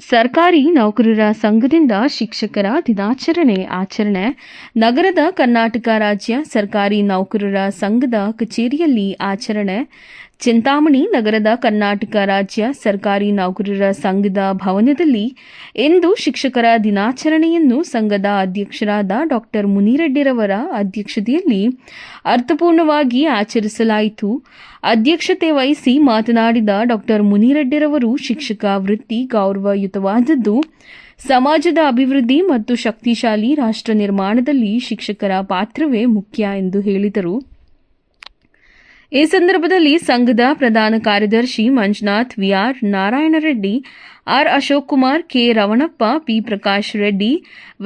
ಸರ್ಕಾರಿ ನೌಕರರ ಸಂಘದಿಂದ ಶಿಕ್ಷಕರ ದಿನಾಚರಣೆ ಆಚರಣೆ. ನಗರದ ಕರ್ನಾಟಕ ರಾಜ್ಯ ಸರ್ಕಾರಿ ನೌಕರರ ಸಂಘದ ಕಚೇರಿಯಲ್ಲಿ ಆಚರಣೆ. ಚಿಂತಾಮಣಿ ನಗರದ ಕರ್ನಾಟಕ ರಾಜ್ಯ ಸರ್ಕಾರಿ ನೌಕರರ ಸಂಘದ ಭವನದಲ್ಲಿ ಇಂದು ಶಿಕ್ಷಕರ ದಿನಾಚರಣೆಯನ್ನು ಸಂಘದ ಅಧ್ಯಕ್ಷರಾದ ಡಾಕ್ಟರ್ ಮುನಿರೆಡ್ಡಿರವರ ಅಧ್ಯಕ್ಷತೆಯಲ್ಲಿ ಅರ್ಥಪೂರ್ಣವಾಗಿ ಆಚರಿಸಲಾಯಿತು. ಅಧ್ಯಕ್ಷತೆ ವಹಿಸಿ ಮಾತನಾಡಿದ ಡಾಕ್ಟರ್ ಮುನಿರೆಡ್ಡಿರವರು ಶಿಕ್ಷಕ ವೃತ್ತಿ ಗೌರವಯುತವಾದದ್ದು ಸಮಾಜದ ಅಭಿವೃದ್ಧಿ ಮತ್ತು ಶಕ್ತಿಶಾಲಿ ರಾಷ್ಟ್ರ ನಿರ್ಮಾಣದಲ್ಲಿ ಶಿಕ್ಷಕರ ಪಾತ್ರವೇ ಮುಖ್ಯ ಎಂದು ಹೇಳಿದರು. ಈ ಸಂದರ್ಭದಲ್ಲಿ ಸಂಘದ ಪ್ರಧಾನ ಕಾರ್ಯದರ್ಶಿ Manjunath VR Narayanareddy, R Ashok Kumar K Ravanappa, P Prakash Reddy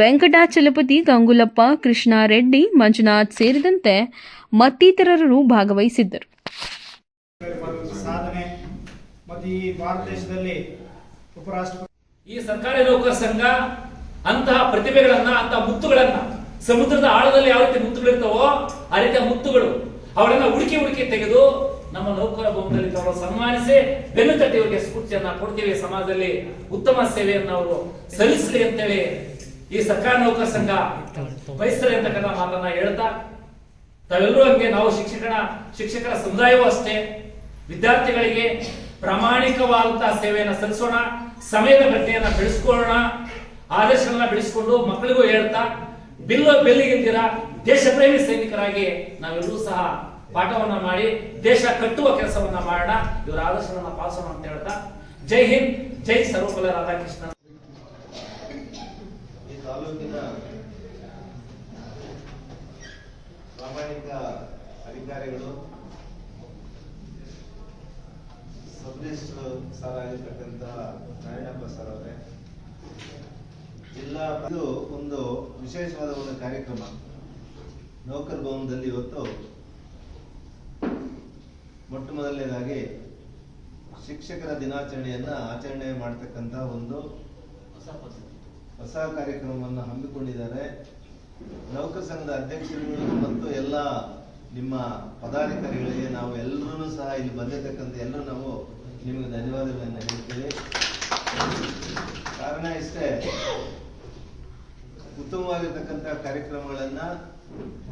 Venkatachalapathi Gangulappa Krishnareddy Manjunath ಸೇರಿದಂತೆ ಮತ್ತಿತರರು ಭಾಗವಹಿಸಿದ್ದರು. ಮತ್ತು ಭಾರತ ದೇಶದಲ್ಲಿ ಉಪರಾಷ್ಟ್ರಪತಿ ಈ ಸರ್ಕಾರಿ ನೌಕರ ಸಂಘ ಅಂತಹ ಪ್ರತಿಭೆಗಳನ್ನ, ಅಂತಹ ಮುತ್ತುಗಳನ್ನ ಸಮುದ್ರದ ಆಳದಲ್ಲಿ ಯಾವ ರೀತಿ ಮುತ್ತುಗಳಿರ್ತಾವೋ ಆ ರೀತಿಯ ಮುತ್ತುಗಳು ಅವಳನ್ನ ಹುಡುಕಿ ಹುಡುಕಿ ತೆಗೆದು ನಮ್ಮ ನೌಕರ ಭವನದಲ್ಲಿ ಸನ್ಮಾನಿಸಿ ಬೆನ್ನು ತಟ್ಟಿ ಅವರಿಗೆ ಸ್ಫೂರ್ತಿಯನ್ನ ಕೊಡ್ತೀವಿ. ಸಮಾಜದಲ್ಲಿ ಉತ್ತಮ ಸೇವೆಯನ್ನು ಅವರು ಸಲ್ಲಿಸಲಿ ಅಂತೇಳಿ ಈ ಸರ್ಕಾರಿ ನೌಕರ ಸಂಘ ಬಯಸ್ತಾರೆ ಅಂತಕ್ಕಂಥ ಮಾತನ್ನ ಹೇಳ್ತಾ, ತಾವೆಲ್ಲರೂ ಹಂಗೆ, ನಾವು ಶಿಕ್ಷಕರ ಶಿಕ್ಷಕರ ಸಮುದಾಯವೂ ಅಷ್ಟೇ. ವಿದ್ಯಾರ್ಥಿಗಳಿಗೆ ಪ್ರಾಮಾಣಿಕವಾದಂತಹ ಸೇವೆಯನ್ನು ಸಲ್ಲಿಸೋಣ. ಸಮಯದ ಪ್ರಜ್ಞೆಯನ್ನ ಬೆಳೆಸ್ಕೊಳ್ಳೋಣ ಆದರ್ಶಗಳನ್ನ ಬೆಳೆಸ್ಕೊಂಡು ಮಕ್ಕಳಿಗೂ ಹೇಳ್ತಾ, ಬಿಲ್ಲ ದೇಶ ಪ್ರೇಮಿ ಸೈನಿಕರಾಗಿ ನಾವೆಲ್ಲರೂ ಸಹ ಪಾಠವನ್ನ ಮಾಡಿ, ದೇಶ ಕಟ್ಟುವ ಕೆಲಸವನ್ನ ಮಾಡೋಣ, ಇವರ ಆದರ್ಶಗಳನ್ನ ಪಾಲಿಸೋಣ ಅಂತ ಹೇಳ್ತಾ, ಜೈ ಹಿಂದ್, ಜೈ ಸರ್ವಪಲ್ಲ ರಾಧಾಕೃಷ್ಣ. ಪ್ರಾಮಾಣಿಕ ಅಧಿಕಾರಿಗಳು ಸಬ್ ರಿಜಿಸ್ಟರ್ ಸರ್ ಆಗಿರ್ತಕ್ಕಂತ ನಾರಾಯಣಪ್ಪ ಸರ್ ಅವರೇ ಜಿಲ್ಲಾ ಇದು ಒಂದು ವಿಶೇಷವಾದ ಒಂದು ಕಾರ್ಯಕ್ರಮ. ನೌಕರ್ ಭವನದಲ್ಲಿ ಇವತ್ತು ಮೊಟ್ಟ ಮೊದಲನೇದಾಗಿ ಶಿಕ್ಷಕರ ದಿನಾಚರಣೆಯನ್ನ ಆಚರಣೆ ಮಾಡತಕ್ಕಂತ ಒಂದು ಹೊಸ ಕಾರ್ಯಕ್ರಮವನ್ನು ಹಮ್ಮಿಕೊಂಡಿದ್ದಾರೆ. ನೌಕರ ಸಂಘದ ಅಧ್ಯಕ್ಷರುಗಳು ಮತ್ತು ಎಲ್ಲ ನಿಮ್ಮ ಪದಾಧಿಕಾರಿಗಳಿಗೆ ನಾವು ಇಲ್ಲಿ ಬಂದಿರತಕ್ಕಂಥ ಎಲ್ಲರೂ ನಾವು ನಿಮಗೆ ಧನ್ಯವಾದಗಳನ್ನು ಹೇಳ್ತೀವಿ. ಕಾರಣ ಇಷ್ಟೇ, ಉತ್ತಮವಾಗಿರ್ತಕ್ಕಂಥ ಕಾರ್ಯಕ್ರಮಗಳನ್ನ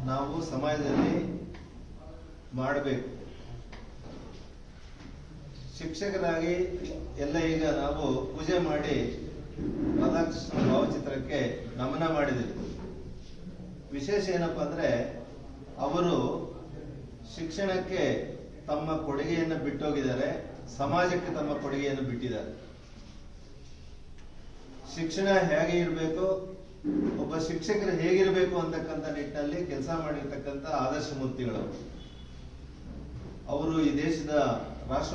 ನಾವು ಸಮಾಜದಲ್ಲಿ ಮಾಡಬೇಕು. ಶಿಕ್ಷಕರಾಗಿ ಎಲ್ಲ ಈಗ ನಾವು ಪೂಜೆ ಮಾಡಿ ರಾಧಾಕೃಷ್ಣ ಭಾವಚಿತ್ರಕ್ಕೆ ನಮನ ಮಾಡಿದ್ವಿ ವಿಶೇಷ ಏನಪ್ಪಾ ಅಂದ್ರೆ, ಅವರು ಶಿಕ್ಷಣಕ್ಕೆ ತಮ್ಮ ಕೊಡುಗೆಯನ್ನು ಬಿಟ್ಟೋಗಿದ್ದಾರೆ, ಸಮಾಜಕ್ಕೆ ತಮ್ಮ ಕೊಡುಗೆಯನ್ನು ಬಿಟ್ಟಿದ್ದಾರೆ. ಶಿಕ್ಷಣ ಹೇಗೆ ಇರಬೇಕು, ಒಬ್ಬ ಶಿಕ್ಷಕರು ಹೇಗಿರಬೇಕು ಅಂತಕ್ಕಂಥ ನಿಟ್ಟಿನಲ್ಲಿ ಕೆಲಸ ಮಾಡಿರ್ತಕ್ಕಂಥ ಆದರ್ಶ ಮೂರ್ತಿಗಳು ಅವರು. ಈ ದೇಶದ ರಾಷ್ಟ್ರ